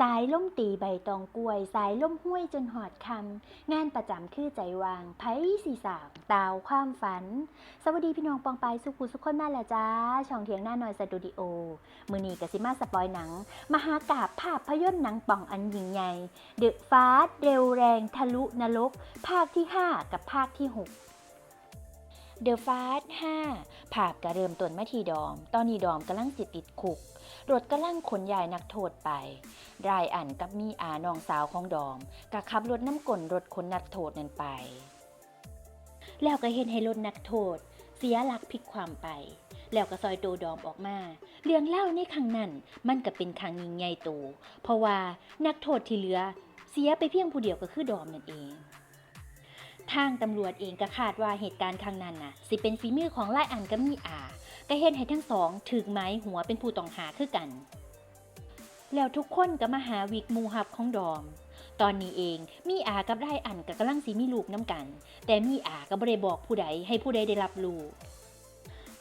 สายล่มตีใบตองกล้วย สายล่มห้วยจนหอดคำงานประจำคือใจวางไพ่สีสางตาวความฝัน สวัสดีพี่น้องปองไปสุขุสุขคนมาแล้วจ้า ช่องเทียงหน้าหน่อยสตูดิโอ มือนีกับซิมาสปอยหนัง มหากาบภาพพยนตร์หนังป่องอันยิ่งใหญ่เดอะฟาสเร็วแรงทะลุนรก ภาคที่ 5 กับภาคที่6เดอะฟาส5ภาพกระเริ่มต้นมาทีดอม ตอนนี้ดอมกำลังจิตติดคุก รถกำลังขนย้ายนักโทษไป รายอันกับมีอาน้องสาวของดอมก็ขับรถน้ำกลนรถขนนักโทษนั้นไป แล้วก็เห็นให้รถนักโทษ เสียหลักพลิกความไป แล้วก็ซอยโตวดอมออกมา เรื่องเล่าในครั้งนั้นมันก็เป็นครั้งยิ่งใหญ่โต เพราะว่านักโทษที่เหลือ เสียไปเพียงผู้เดียวก็คือดอมนั่นเองทางตำรวจเองก็คาดว่าเหตุการณ์ครั้งนั้นน่ะ สิเป็นฝีมือของไล่อันกับมีอา ก็เห็นให้ทั้งสองถึกไม้หัวเป็นผู้ต้องหาคือกัน แล้วทุกคนก็มาหาวิกมูฮับของดอม ตอนนี้เองมีอากับได้อันกับกำลังสีมีลูกน้ำกัน แต่มีอาก็บ่ได้บอกผู้ใดให้ผู้ใดได้รับรู้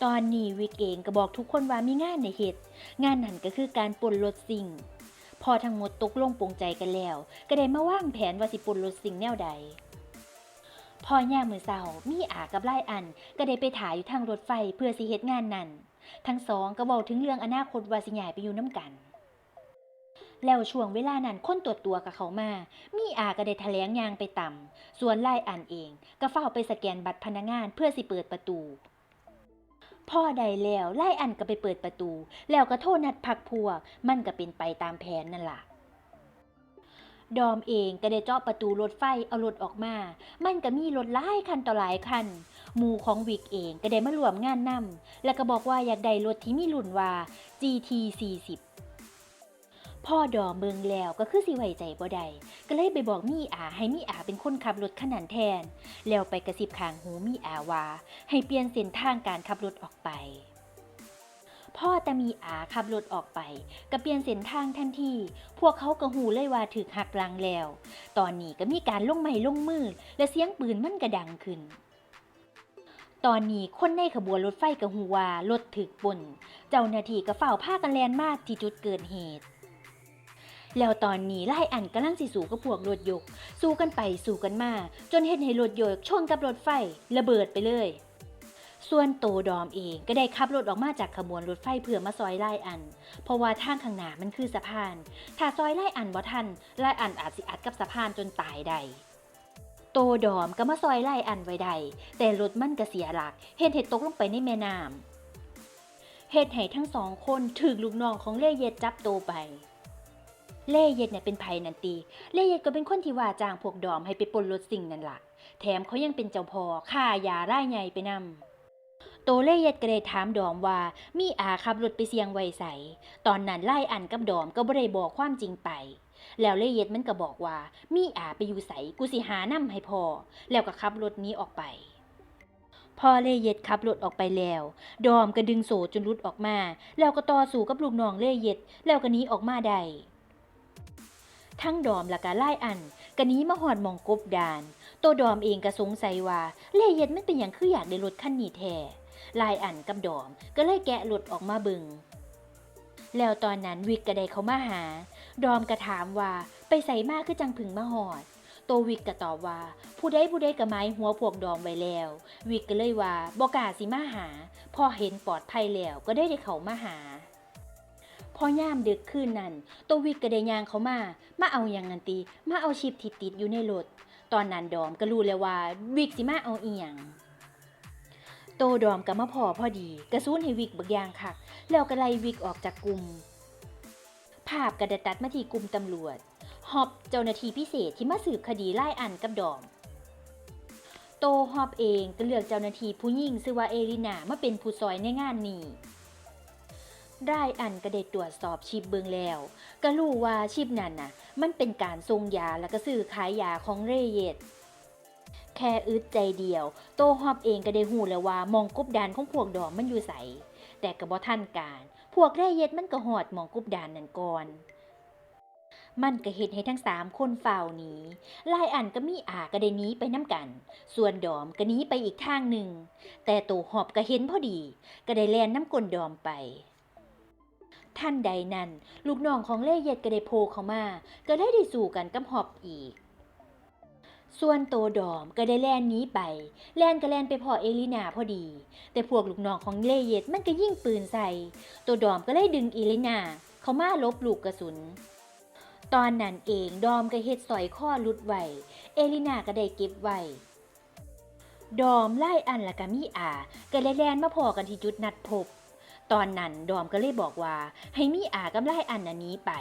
ตอนนี้วิกเองก็บอกทุกคนว่ามีงานในเหตุงานนั้นก็คือการปนรถสิ่ง พอทั้งหมดตกลงปรงใจกันแล้ว ก็ได้มาว่างแผนว่าสิปนรถสิ่งแนวใด พอย่ามมือเศร้ามีอากับไล่อัน ก็ได้ไปถ่ายอยู่ทางรถไฟเพื่อสิเฮ็ดงานนั้นทั้งสองก็บอกถึงเรื่องอนาคตว่าสิใหญ่ไปอยู่น้ำกัน แล้วช่วงเวลานั้นคนตรวจตัวกับเขามา มีอาก็ได้แถลงยางไปต่ำส่วนไล่อันเอง ก็เฝ้าไปสแกนบัตรพนักงานเพื่อสิเปิดประตูพ่อใดแล้วไล่อันก็ไปเปิดประตู แล้วก็โทษนัดพักพวก มันก็เป็นไปตามแผนนั่นล่ะ ดอมเองก็ได้เจาะประตูรถไฟเอารถออกมา มันก็มีรถหลายคันต่อหลายคัน หมู่ของวิกเองก็ได้มารวมงานนำแล้วก็บอกว่าอยากได้รถที่มีรุ่นว่า GT 40พ่อดอมเบิงแล้วก็คือสิไว้ใจบ่ได้ก็เลยไปบอกมีอาให้มีอาเป็นคนขับรถขนาดแทน แล้วไปกระซิบข้างหูมีอาว่า ให้เปลี่ยนเส้นทางการขับรถออกไป พ่อแต่มีอาขับรถออกไปก็เปลี่ยนเส้นทางทันที พวกเขาก็หูเลยว่าถึกหักหลังแล้ว ตอนนี้ก็มีการลงไม้ลงมือ และเสียงปืนมันกระดังขึ้น ตอนนี้คนในขบวนรถไฟก็หูว่ารถถึกบนเจ้าหน้าที่ก็เฝ้าพากันแลนมาที่จุดเกิดเหตุแล้วตอนนี้ไล่อันกำลังสิสู่กับพวกรถยก สู้กันไปสู้กันมา จนเห็นให้รถยกชนกับรถไฟ ระเบิดไปเลย ส่วนโตดอมเองก็ได้ขับรถออกมาจากขบวนรถไฟเพื่อมาซอยไล่อัน เพราะว่าทางข้างหน้ามันคือสะพาน ถ้าซอยไล่อันบ่ทันไล่อันอาจสิอัดกับสะพานจนตายได้โตดอมก็มาซอยไล่อันไว้ได้แต่รถมันก็เสียหลักเห็นเหตุตกลงไปในแม่น้ำเหตุให้ทั้งสองคนถูกลูกน้องของเล่เย็ดจับโตไปเล่เย็ดเนี่ยเป็นไผนันตี เล่เย็ดก็เป็นคนที่ว่าจ้างพวกดอมให้ไปปนรถสิ่งนั่นล่ะ แถมเขายังเป็นเจ้าพ่อฆ่ายาร่ายใหญ่ไปนำ โตเล่เย็ดก็ได้ถามดอมว่า มีอาขับรถไปเสียงไวใส ตอนนั้นไล่อันกับดอมก็บ่ได้บอกความจริงไป แล้วเล่เย็ดมันก็บอกว่า มีอาไปอยู่ใสกูสิหานำให้พอ แล้วก็ขับรถนี้ออกไปพอเล่เย็ดขับรถออกไปแล้ว ดอมก็ดึงโซ่จนรุดออกมา แล้วก็ต่อสู้กับลูกน้องเล่เย็ด แล้วก็หนี้ออกมาได้ทั้งดอมและก็ไล่อันก็นี้มาหอดมองกบดาน ตัวดอมเองก็สงสัยว่าเล่เย็ดมันเป็นอย่างคืออยากได้รถคันนี้แท้ ลายอันกับดอม ก็เลยแกะรถออกมาบึง แล้วตอนนั้นวิกก็ได้เขามาหา ดอมก็ถามว่าไปใส่มากคือจังผึงมาหอดโตวิกก็ตอบว่า ผู้ใดผู้ใดก็ไม้หัวพวกดอมไว้แล้ว วิกก็เลยว่าบอกาสิมาหา พอเห็นปลอดภัยแล้วก็ได้ได้เขามาหา พอย่ามดึกคืนนั้นโตวิกก็ได้ยางเขามา มาเอาอย่างนันตีมาเอาชิปที่ติดอยู่ในรถตอนนั้นดอมก็รู้เลยว่า วิกสิมาเอาอีหยัง โตดอมกับมาพอพอดี กระซูนให้วิกบักยางคัก แล้วก็ไล่วิกออกจากกลุ่ม ภาพกระดตัดมาที่กลุ่มตำรวจ ฮอบเจ้าหน้าที่พิเศษที่มาสืบคดีไล่อันกับดอม โตฮอบเองก็เลือกเจ้าหน้าที่ผู้หญิงชื่อว่าเอลินามาเป็นผู้ซอยในงานนี้ได้อันก็ได้ตรวจสอบชิปเบิงแล้ว ก็รู้ว่าชิปนั้นน่ะ มันเป็นการทรงยาแล้วก็ซื้อขายยาของเรเยต แค่อึดใจเดียว โตฮอบเองก็ได้หูแล้วว่ามองกบดานของพวกดอมมันอยู่ใส แต่ก็บ่ทันการ พวกเร่เยตมันก็หอดมองกบดานนั่นก่อนมันก็เห็นให้ทั้งสามคนเฝ่าหนีลายอันก็มีอาก็ได้หนีไปน้ำกัน ส่วนดอมก็หนีไปอีกทางหนึ่ง แต่โตหอบก็เห็นพอดี ก็ได้แลนน้ำกลนดอมไป ท่านใดนั้น ลูกน้องของเล่เย็ดก็ได้โผล่เข้ามา ก็ได้ได้สู่กันกับหอบอีก ส่วนโตดอมก็ได้แล่นนี้ไป แล่นก็แล่นไปพอเอลินาพอดี แต่พวกลูกน้องของเลเย็ดมันก็ยิ่งปืนใส่ โตดอมก็เลยดึงเอลินาเขามาลบลูกกระสุน ตอนนั้นเองดอมก็เฮ็ดสอยข้อลุดไว้ เอลินาก็ได้เก็บไว้ ดอมไล่อันละก็มีอาก็เลยแลนมาพอกันที่จุดนัดพบตอนนั้นดอมก็เลยบอกว่าให้มีอากับไล่อันอันนี้ไป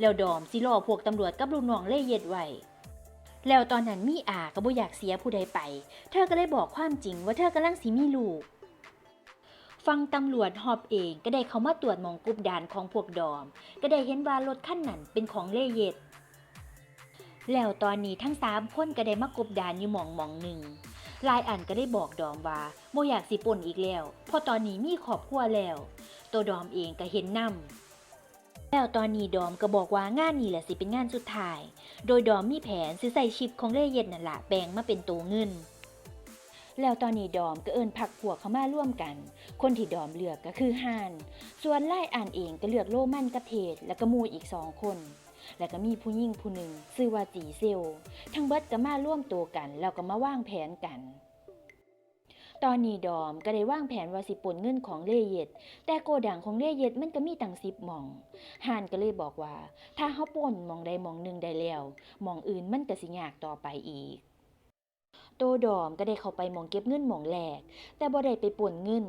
แล้วดอมสิรอพวกตำรวจกับลูกน้องเล่เย็ดไว้ แล้วตอนนั้นมีอาก็บ่อยากเสียผู้ใดไป เธอก็เลยบอกความจริงว่าเธอกำลังสิมีลูก ฟังตำรวจหอบเองก็ได้เข้ามาตรวจมองกรุบด่านของพวกดอม ก็ได้เห็นว่ารถคันนั้นเป็นของเล่เย็ดแล้วตอนนี้ทั้งสามคนก็ได้มากบดานอยู่หมองหมองหนึ่งลายอันก็ได้บอกดอมว่าโมอยากสิปนอีกแล้วพราะตอนนี้มีครอบครัวแล้ว ตัวดอมเองก็เห็นนำ แล้วตอนนี้ดอมก็บอกว่างานนี้แหละสิเป็นงานสุดท้าย โดยดอมมีแผนสิใส่ชิปของเล่เย็นนั่นละแปลงมาเป็นตัวเงิน แล้วตอนนี้ดอมก็เอินพักพวกเขามาร่วมกัน คนที่ดอมเลือกก็คือฮาน ส่วนไล่อ่านเองก็เลือกโลมันกับเทศแล้วก็มูอีกสองคน แล้วก็มีผู้หญิงผู้หนึ่งชื่อว่าจีเซล ทั้งเบิดก็มาร่วมตัวกันแล้วก็มาว่างแผนกัน ตอนนี้ดอมก็ได้วางแผนว่าสิปนเงินของเล่เย็ด แต่โกดังของเล่เย็ดมันก็มีตังสิบมองฮานก็เลยบอกว่า ถ้าเขาปนมองใดมองหนึ่งได้แล้วมองอื่นมันก็สิยากต่อไปอีกโตดอมก็ได้เข้าไปมองเก็บเงินหมองแรกแต่บ่ได้ไปป่วนเงิน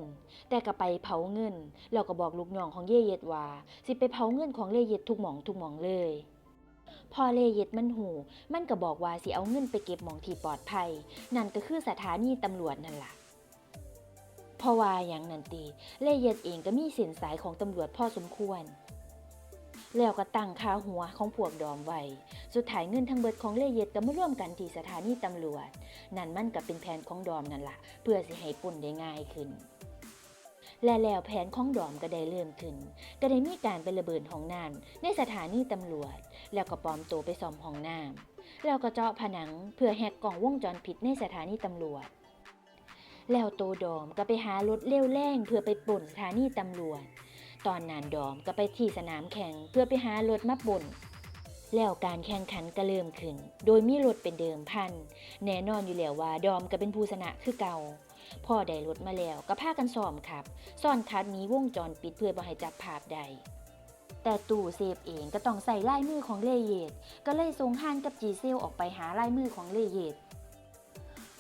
แต่ก็ไปเผาเงินแล้วก็บอกลูกน้องของเย่เย็ดว่า สิไปเผาเงินของเล่เย็ดทุกหมองทุกหมองเลยพอเล่เย็ดมันหู มันก็บอกว่าสิเอาเงินไปเก็บหมองที่ปลอดภัย นั่นก็คือสถานีตำรวจนั่นแหละ เพราะว่าอย่างนันตีเลเย็ดเองก็มีเส้นสายของตำรวจพ่อสมควร แล้วก็ตั้งค่าหัวของพวกดอมไว้ สุดท้ายเงินทั้งเบิดของเล่เย็ดก็มาร่วมกันที่สถานีตำรวจ นั่นมันก็เป็นแผนของดอมนั่นล่ะ เพื่อสิให้ปุ่นได้ง่ายขึ้นและแล้วแผนของดอมก็ได้เริ่มขึ้น ก็ได้มีการไประเบิดห้องน้ำในสถานีตำรวจ แล้วก็ปลอมตัวไปซ่อมห้องน้ำแล้วก็เจาะผนังเพื่อแหกกล่องวงจรปิดในสถานีตำรวจ แล้วโตดอมก็ไปหารถเลี้ยวแรงเพื่อไปป่นสถานีตำรวจ ตอนนั้นดอมก็ไปที่สนามแข่งเพื่อไปหารถมาป่นแล้วการแข่งขันก็เริ่มขึ้น โดยมีรถเป็นเดิมพัน แน่นอนอยู่แล้วว่าดอมก็เป็นผู้ชนะคือเก่าพ่อได้รถมาแล้วก็พากันซ้อมขับ ซ่อนคัดนี้วงจรปิดเพื่อบ่ให้จับภาพได้แต่ตู่เซฟเองก็ต้องใส่ลายมือของเลเยตก็เลยส่งฮานกับจีเซลออกไปหาลายมือของเลเยต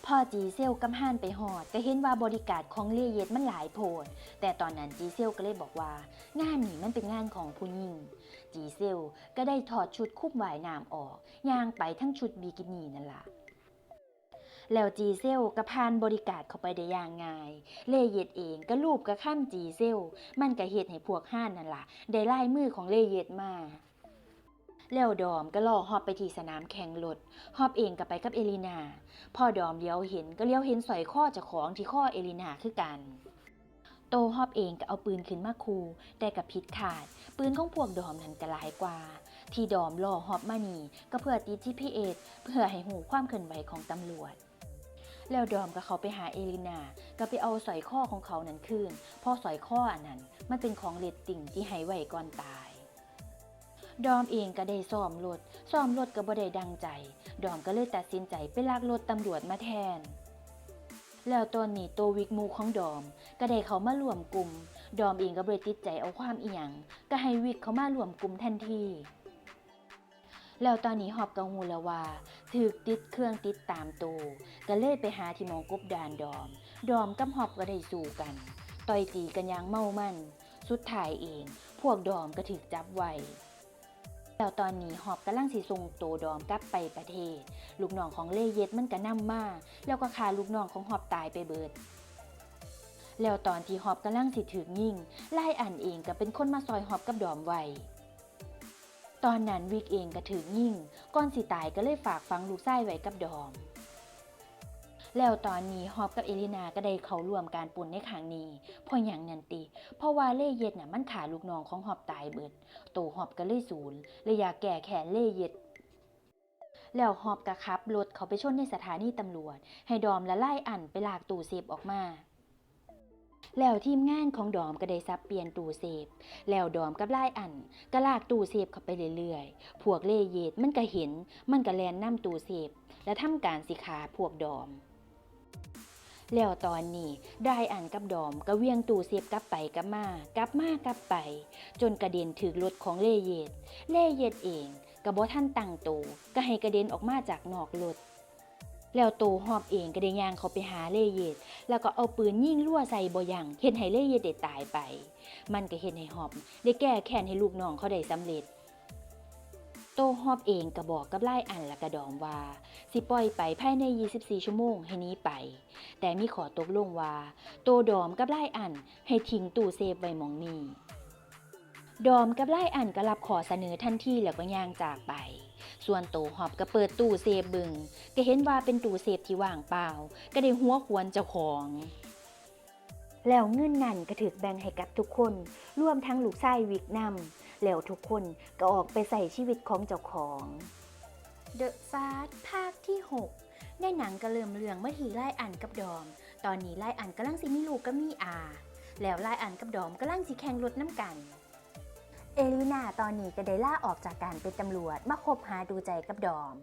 พอจีเซลกับฮานไปหอดก็เห็นว่าบริการของเลเยตมันหลายโพดแต่ตอนนั้นจีเซลก็เลยบอกว่า งานนี้มันเป็นงานของผู้หญิง จีเซลก็ได้ถอดชุดคุบวายน้ำออกย่างไปทั้งชุดบิกินี่นั่นล่ะแล้วจีเซลก็พานบริการเข้าไปได้อย่างง่าย เลเยตเองก็รูปกระข้ามจีเซล มันก็เฮ็ดให้พวกห้านนั่นล่ะ ได้ไล่มือของเลเยตมา แล้วดอมก็ล่อฮอบไปที่สนามแข่งรถฮอบเองก็ไปกับเอลินาพ่อดอมเลี้ยวเห็นก็เลี้ยวเห็นสอยข้อจากของที่ข้อเอลินาคือกัน โตฮอบเองก็เอาปืนขึ้นมาคูแต่กับพิษขาด ปืนของพวกดอมนั้นก็หลายกว่า ที่ดอมล่อฮอบมานี่ก็เพื่อติด GPS เอสเพื่อให้หูความเคลื่อนไหวของตำรวจแล้วดอมก็เขาไปหาเอลินาก็ไปเอาสอยข้อของเขานั้นคืนพราะสอยข้ออันนั้นมันเป็นของเลดติ่งที่ให้ไว้ก่อนตาย ดอมเองก็ได้ซ่อมรถซ่อมรถก็บ่ได้ดังใจ ดอมก็เลยตัดสินใจไปลากรถตำรวจมาแทน แล้วตอนนี้โตววิกมูของดอมก็ได้เขามารวมกลุ่ม ดอมเองก็บ่ได้ติดใจเอาความอีหยังก็ให้วิกเขามารวมกลุ่มทันทีแล้วตอนนี้หอบกังหูแล้วว่าถูกติดเครื่องติดตามตัวก็เลยไปหาที่มองกบดานดอม ดอมกับหอบก็ได้สู้กัน ต่อยตีกันอย่างเมามัน สุดท้ายเอง พวกดอมก็ถูกจับไว้ แล้วตอนนี้หอบกำลังสิส่งโตดอมกลับไปประเทศ ลูกน้องของเล่เย็ดมันก็นำมา แล้วก็ฆ่าลูกน้องของหอบตายไปเบิด แล้วตอนที่หอบกำลังสิถึกยิ่งไล่อันเองก็เป็นคนมาซอยหอบกับดอมไว้ตอนนั้นวิกเองก็ถึกยิ่งก่อนสิตายก็เลยฝากฟังลูกไส้ไว้กับดอม แล้วตอนนี้ฮอบกับเอลินาก็ได้เข้าร่วมการปุ่นในครั้งนี้เพราะอย่างนันติ เพราะว่าเล่เย็ดน่ะมันขาลูกน้องของฮอบตายเบิด โตฮอบก็เลยศูนย์เลยอยากแก่แขนเล่เย็ดแล้วฮอบก็ขับรถเขาไปชนในสถานีตำรวจ ให้ดอมละไล่อันไปลากตู่เซฟออกมา แล้วทีมงานของดอมก็ได้ซับเปลี่ยนตู้เซฟ แล้วดอมกับไล่อันก็ลากตู้เซฟเข้าไปเรื่อยๆ พวกเล่เยดมันก็เห็น มันก็แลนนํตู้เซฟ และทำการสิขาพวกดอม แล้วตอนนี้ได้อันกับดอมก็เวียงตู้เซฟกลับไปกลับมากลับมากลับไป จนกระเด็นถึกรถของเล่เยดเล่เยดเองก็บ่ทันตั้งโตวก็ให้กระเด็นออกมาจากนอกรถแล้วโตหอบเองก็ได้ย่างเขาไปหาเล่เยดแล้วก็เอาปืนยิงลั่วใส่บ่หยังเห็นให้เล่เยดได้ตายไป มันก็เห็นให้หอบ ได้แก้แค้นให้ลูกน้องเขาได้สำเร็จ โตหอบเองก็บอกกับไล่อันและกระดอมว่า สิปล่อยไปภายใน 24 ชั่วโมงให้นี้ไป แต่มีขอตกลงว่า โตดอมกับไล่อันให้ทิ้งตู้เซฟไว้มองนี้ดอมกับไล่อันก็รับขอเสนอทันทีแล้วก็ย่างจากไป ส่วนโตหอบก็เปิดตู้เซฟบึง ก็เห็นว่าเป็นตู้เซฟที่ว่างเปล่า ก็ได้หัวควรเจ้าของ แล้วเงินนั่นก็ถือแบ่งให้กับทุกคน รวมทั้งลูกชายวิกนำแล้วทุกคนก็ออกไปใส่ชีวิตของเจ้าของ The Fast ภาคที่ 6 ในหนังก็เริ่มเรื่องเมื่อทีไล่อันกับดอม ตอนนี้ไล่อันกำลังสิมีลูกก็มีอา แล้วไล่อันกับดอมกำลังสิแข่งรถน้ำกัน เอลินาตอนนี้ก็ได้ล่าออกจากการเป็นตำรวจมาคบหาดูใจกับดอม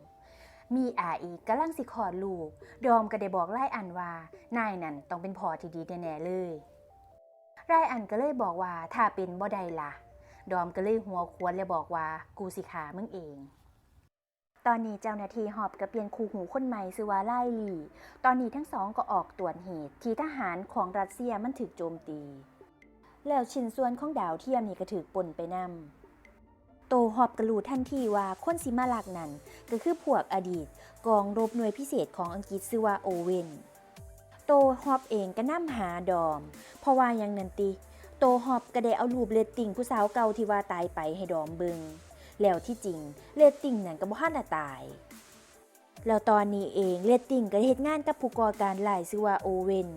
มีอาอีกกำลังสิขอดลูก ดอมก็ได้บอกไล่อันว่า นายนั่นต้องเป็นพ่อที่ดีแน่ๆเลยไล่อันก็เลยบอกว่าถ้าเป็นบ่ได้ล่ะ ดอมก็เลยหัวควนเลยบอกว่า กูสิขามึงเอง ตอนนี้เจ้าหน้าที่หอบกระเปลียนคูหูคนใหม่ชื่อว่าไล่ลีตอนนี้ทั้งสองก็ออกตรวจเหตุที่ทหารของรัสเซียมันถูกโจมตี แล้วชิ้นส่วนของดาวเทียมนี่ก็ถูกปนไปนำ โตหอบกระลูทันทีว่าคนสิมาลักนั่นก็คือพวกอดีตกองรบหน่วยพิเศษของอังกฤษชื่อว่าโอเวนโตฮอบเองก็นำหาดอม เพราะว่ายังนันติ โตฮอบก็ได้เอารูปเลตติ่งผู้สาวเก่าที่ว่าตายไปให้ดอมเบิงแล้วที่จริงเลตติ่งนั่นก็บ่ทันได้ตายแล้วตอนนี้เองเลตติ่งก็ได้เฮ็ดงานกับผู้ก่อการร้ายชื่อว่าโอเวน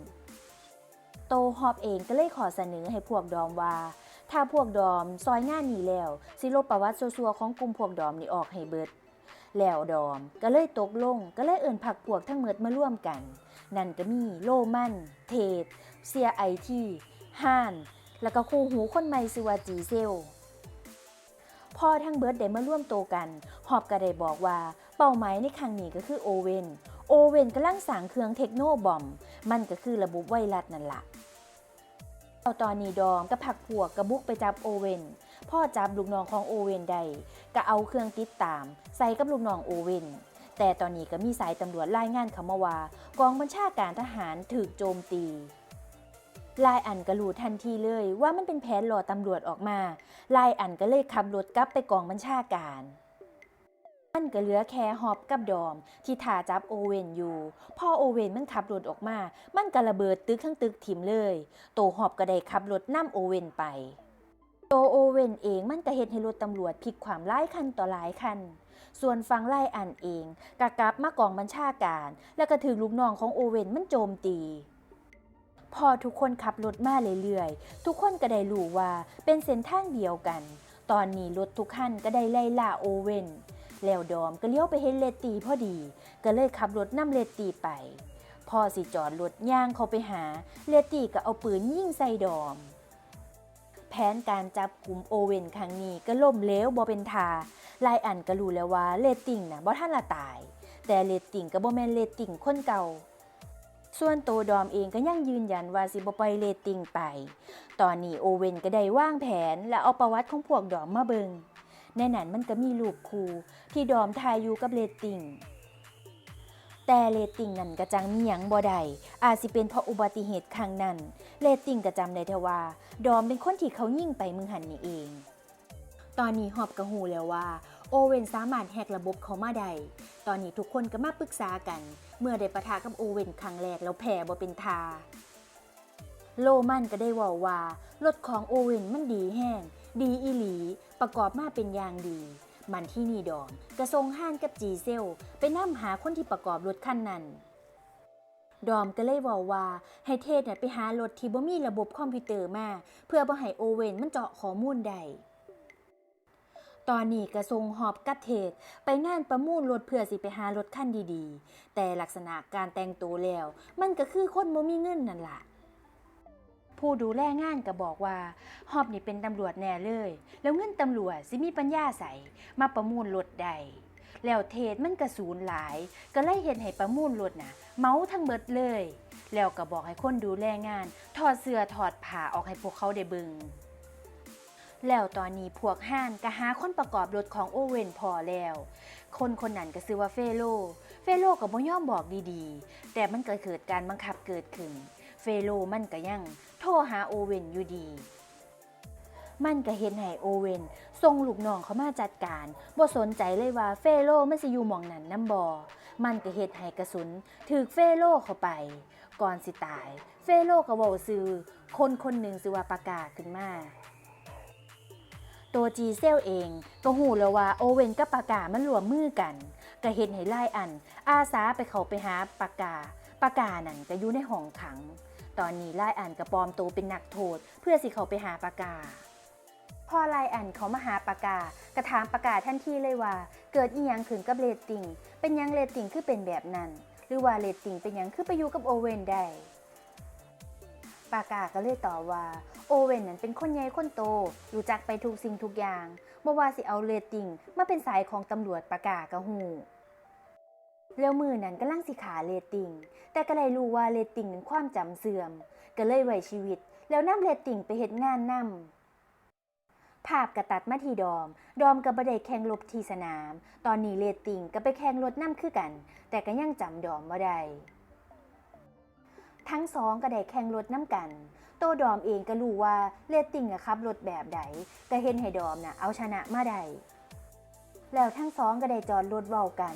โตฮอบเองก็เลยขอเสนอให้พวกดอมว่า ถ้าพวกดอมซอยงานนี้แล้วสิลบประวัติซัวๆของกลุ่มพวกดอมนี่ออกให้เบิด แล้วดอมก็เลยตกลงก็เลยเอิ่นผักพวกทั้งหมดมาร่วมกัน นั่นก็มีโลมัน เทดเซียไอทีห่าน แล้วก็คู่หูคนใหม่ชื่อว่าจีเซลพอทั้งเบิร์ดได้มาร่วมโตกันหอบก็ได้บอกว่าเป้าหมายในครั้งนี้ก็คือโอเวน โอเวนกำลังสร้างเครื่องเทคโนบอม มันก็คือระบบไวรัสนั่นละ เอาตอนนี้ดอมกับผักพวกกระบุกไปจับโอเวนพ่อจับลูกน้องของโอเวนได้ก็เอาเครื่องติดตาม ใส่กับลูกน้องโอเวนแต่ตอนนี้ก็มีสายตำรวจรายงานเขามาว่ากองบัญชาการทหารถูกโจมตีลายอันก็รู้ทันทีเลยว่ามันเป็นแผนหล่อตำรวจออกมาลายอันก็เลยขับรถกลับไปกองบัญชาการ มันก็เหลือแค่ฮอบกับดอม ที่ท่าจับโอเวนอยู่ พอโอเวนมันขับรถออกมา มันก็ระเบิดตึกทั้งตึกถิ่มเลย โตฮอบก็ได้ขับรถนำโอเวนไป โตโอเวนเองมันก็เฮ็ดให้รถตำรวจพลิกความหลายคันต่อหลายคัน ส่วนฟังไล่อันเองกะกลับมากองบัญชาการ แล้วก็ถือลูกน้องของโอเวนมันโจมตีพอทุกคนขับรถมาเรื่อยๆ ทุกคนก็ได้รู้ว่าเป็นเส้นทางเดียวกัน ตอนนี้รถทุกคันก็ได้ไล่ล่าโอเวน แล้วดอมก็เลี้ยวไปเห็นเลตตีพอดี ก็เลยขับรถนำเลตตีไปพอสิจอดรถย่างเขาไปหา เลตตีก็เอาปืนยิงใส่ดอม แผนการจับกลุ่มโอเวนครั้งนี้ก็ล่มเหลวบ่เป็นทาไลายอันก็รู้แล้วว่าเลตติ่งนะบ่ทันละตาย แต่เลตติ่งก็บ่แม่นเลตติ่งคนเก่าส่วนโตดอมเองก็ยังยืนยันว่าสิบ่ปล่อยเลตติ่งไป ตอนนี้โอเวนก็ได้วางแผนและเอาประวัติของพวกดอมมาเบิง ในนั้นมันก็มีรูปครูที่ดอมทายอยู่กับเลตติ่งแต่เรตติ้งนั่นก็จังมีหยังบ่ได้อาจสิเป็นเพราะอุบัติเหตุครั้งนั้นเรตติ้งก็จำได้แต่ว่า ดอมเป็นคนที่เขายิ่งไปมึงหันนี่เอง ตอนนี้หอบกระหูแล้วว่า โอเวนสามารถแฮกระบบเขามาได้ตอนนี้ทุกคนก็มาปรึกษากัน เมื่อได้ปะทะกับโอเวนครั้งแรกแล้วแพ้บ่เป็นทา โลมันก็ได้ว่าว่า รถของโอเวนมันดีแห้ง ดีอีหลี ประกอบมาเป็นอย่างดี มันที่นี่ดอมกระทรงห้านกับจีเซล ไปนำหาคนที่ประกอบรถคันนั้น ดอมก็เลยบอกว่า ให้เทศน่ะไปหารถที่บ่มีระบบคอมพิวเตอร์มา เพื่อบ่ให้โอเวนมันเจาะข้อมูลได้ตอนนี้กระทรงหอบกัดเทศไปงานประมูลรถเพื่อสิไปหารถคันดีๆ แต่ลักษณะการแต่งตัวแล้ว มันก็คือคนบ่มีเงินนั่นล่ะ ผู้ดูแลงานก็บอกว่าฮอบนี่เป็นตำรวจแน่เลย แล้วเงินตำรวจสิมีปัญญาใสมาประมูลรถใดแล้วเทศมันกระสูนหลาย ก็เลยเห็นให้ประมูลรถน่ะ เมาทั้งเบิดเลย แล้วก็บอกให้คนดูแลงาน ถอดเสื้อถอดผ้าออกให้พวกเขาได้บิงแล้วตอนนี้พวกห้านก็หาคนประกอบรถของโอเวนพอแล้ว คนคนนั้นก็ซื้อว่าเฟโล เฟโลก็บ่ยอมบอกดีๆ แต่มันก็เกิดการบังคับเกิดขึ้น เฟโลมันก็ยัง โทรหาโอเว่นอยู่ดี มันก็เห็นให้โอเว่นส่งลูกน้องเขามาจัดการบ่สนใจเลยว่าเฟโลมันสิอยู่หมองนั้นนำบ่มันก็เฮ็ดให้กระสุนถูกเฟโลเข้าไป ก่อนสิตาย เฟโลก็เว้าซื่อคนคนหนึ่งสิว่าประกาศขึ้นมาตัวจีเซลเองก็หูแล้วว่าโอเวนกับปากกามันรวมมือกันก็เห็นให้ไล่อัน อาสาไปเขาไปหาปากกาปากกานั่นก็อยู่ในห้องขัง ตอนนี้ไล่อันกับปอมตัวเป็นนักโทษ เพื่อสิเขาไปหาปากกา พอไล่อันเขามาหาปากกากระถามปากกาทันทีเลยว่า เกิดอีหยังขึ้นกับเรตติงเป็นยังเรตติงคือเป็นแบบนั้น หรือว่าเรตติงเป็นยังคือไปอยู่กับโอเว่นได้ปากาก็เลยตอบว่า โอเว่นนั้นเป็นคนใหญ่คนโตรู้จักไปทุกสิ่งทุกอย่างบ่ว่าสิเอาเรตติ้งมาเป็นสายของตำรวจปากากะหู แล้วมือนั้นก็ลังสิขาเรตติ้งแต่ก็เลยรู้ว่าเรตติ้งนั้นความจำเสื่อม ก็เลยไว้ชีวิต แล้วนำเรตติ้งไปเฮ็ดงานนำภาพกระตัดมาที่ดอม ดอมกับบ่ไดแข่งรบที่สนาม ตอนนี้เรตติ้งก็ไปแข่งรถนำคือกัน แต่ก็ยังจำดอมบ่ได้ ทั้งสองก็ได้แข่งรถน้ำกัน โตดอมเองก็รู้ว่าเลตติงอะครับรถแบบใดแต่เห็นให้ดอมน่ะเอาชนะมาได้ แล้วทั้งสองก็ได้จอดรถเว้ากัน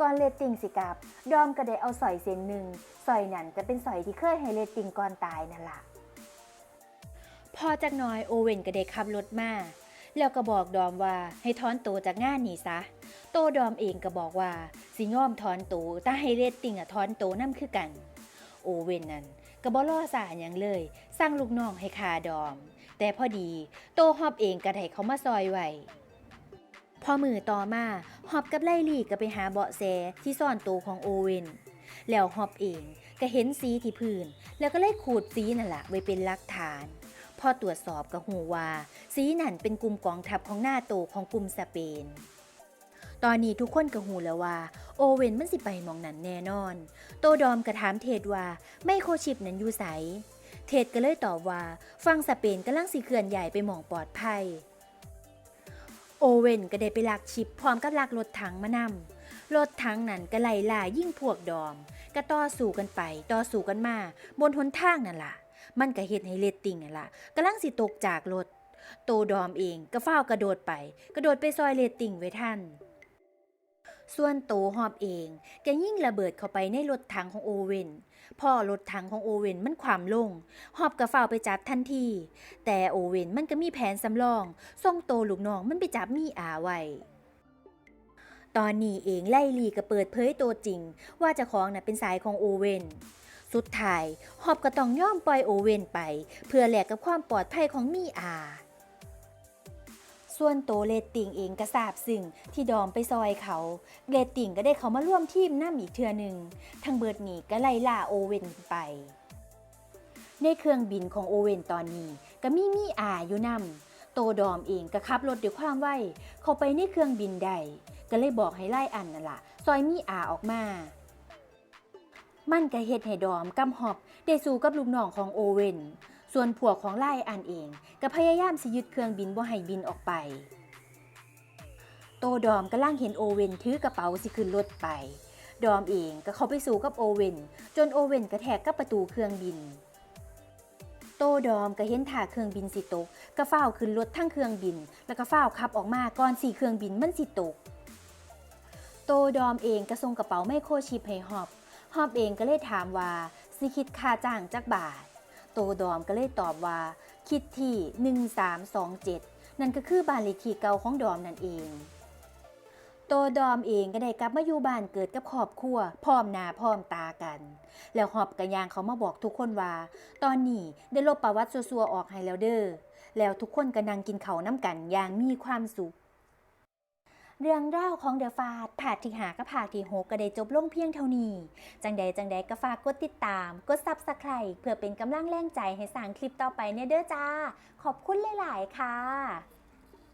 ก่อนเลตติ้งสิกับ ดอมก็ได้เอาสอยเส้นหนึ่งสอยนั่นก็เป็นสอยที่เคยให้เลตติ้งก่อนตายนั่นล่ะพอจากน้อยโอเว่นก็ได้ขับรถมาแล้วก็บอกดอมว่าให้ถอนตัวจากงานนี่ซะ โตดอมเองก็บอกว่าสิย่อมถอนตัวแต่ให้เรตติ้งอะถอนตัวนํคือกัน โอเว่นนั่นก็บ่อสาหยังเลยสั่งลูกน้องให้คาดอม แต่พอดี โตฮอบเองก็ได้เขามาซอยไว้ พอมือต่อมาฮอบกับไลลี่ก็ไปหาเบาะแสที่ซ่อนตัวของโอเวนแล้วฮอบเองก็เห็นสีที่พื้น แล้วก็เลยขูดสีนั่นแหละไว้เป็นหลักฐานพอตรวจสอบก็หูว่า สีนั่นเป็นกลุ่มกองทัพของหน้าโตของกลุ่มสเปน ตอนนี้ทุกคนก็หูแล้วว่า โอเวนมันสิไปมองนั้นแน่นอน โตดอมก็ถามเทดว่าไมโครชิปนั้นอยู่ไสเทดก็เลยตอบว่า ฟังสเปนกำลังสิเคลื่อนใหญ่ไปมองปลอดภัย เว่นก็ได้ไปลักชิปพร้อมกับลักรถถังมานำรถถังนั้นก็ไล่ล่ายิ่งพวกดอม ก็ต่อสู้กันไปต่อสู้กันมา บนหนทางนั่นล่ะ มันก็เฮ็ดให้เลตติ้งนั่นล่ะกำลังสิตกจากรถโตดอมเองก็ฟ้ากระโดดไป กระโดดไปซอยเลตติ้งไว้ทันส่วนโตหอบเองแกยิ่งระเบิดเข้าไปในรถถังของโอเว่น พ่อรถถังของโอเวนมันความลง หอบกระเฝ้าไปจับทันที แต่โอเวนมันก็มีแผนสำรองส่งโตลูกน้องมันไปจับมีอาไว้ตอนนี้เองไล่ลีก็เปิดเผยตัวจริง ว่าจ้าของน่ะเป็นสายของโอเวนสุดท้ายหอบก็ต้องย่อมปล่อยโอเวนไป เพื่อแลกกับความปลอดภัยของมีอา ส่วนโตเลตติงเองก็ทราบซึ่งที่ดอมไปซอยเขาเรตติงก็ได้เขามาร่วมทีมน้ำอีกเทือหนึ่งทั้งเบิดนี้ก็ไล่ล่าโอเว่นไป ในเครื่องบินของโอเว่นตอนนี้ก็มีมีอาอยู่นำโตดอมเองก็ขับรถด้วยความไวเข้าไปในเครื่องบินได้ก็เลยบอกให้ไล่อันนั่นล่ะซอยมีอาออกมามันก็เฮ็ดให้ดอมกำหอบได้สู้กับลูกน้องของโอเว่น ส่วนผัวของไล่อันเองก็พยายามสิยึดเครื่องบินบ่ให้บินออกไป โตดอมก็ล่างเห็นโอเวนถือกระเป๋าสิขึ้นรถไป ดอมเองก็เข้าไปสู่กับโอเวนจนโอเวนกระแทกกับประตูเครื่องบิน โตดอมก็เห็นท่าเครื่องบินสิตกก็เฝ้าขึ้นรถทั้งเครื่องบิน แล้วก็เฝ้าขับออกมาก่อนสี่เครื่องบินมันสิตก โตดอมเองก็ส่งกระเป๋าไมโครชิปให้ฮอบฮอบเองก็เลยถามว่าสิคิดค่าจ้างจักบาท โตดอมก็เลยตอบว่า คิดที่ 1327 นั่นก็คือบ้านเลขที่เก่าของดอมนั่นเอง โตดอมเองก็ได้กลับมาอยู่บ้านเกิดกับครอบครัวพร้อมหน้าพร้อมตากัน แล้วหอบกระยางเขามาบอกทุกคนว่า ตอนนี้ได้ลบประวัติซัวๆออกให้แล้วเด้อแล้วทุกคนก็นั่งกินเขาน้ำกันอย่างมีความสุข เรื่องราวของเดอะฟาดผาดที่หากับผาดที่หกก็ได้จบลงเพียงเท่านี้ จังใดจังใดก็ฝากกดติดตาม กดซับสไครต์เพื่อเป็นกำลังแรงใจให้สร้างคลิปต่อไปเนี่ยเด้อจ้า ขอบคุณหลาย ๆ ค่ะ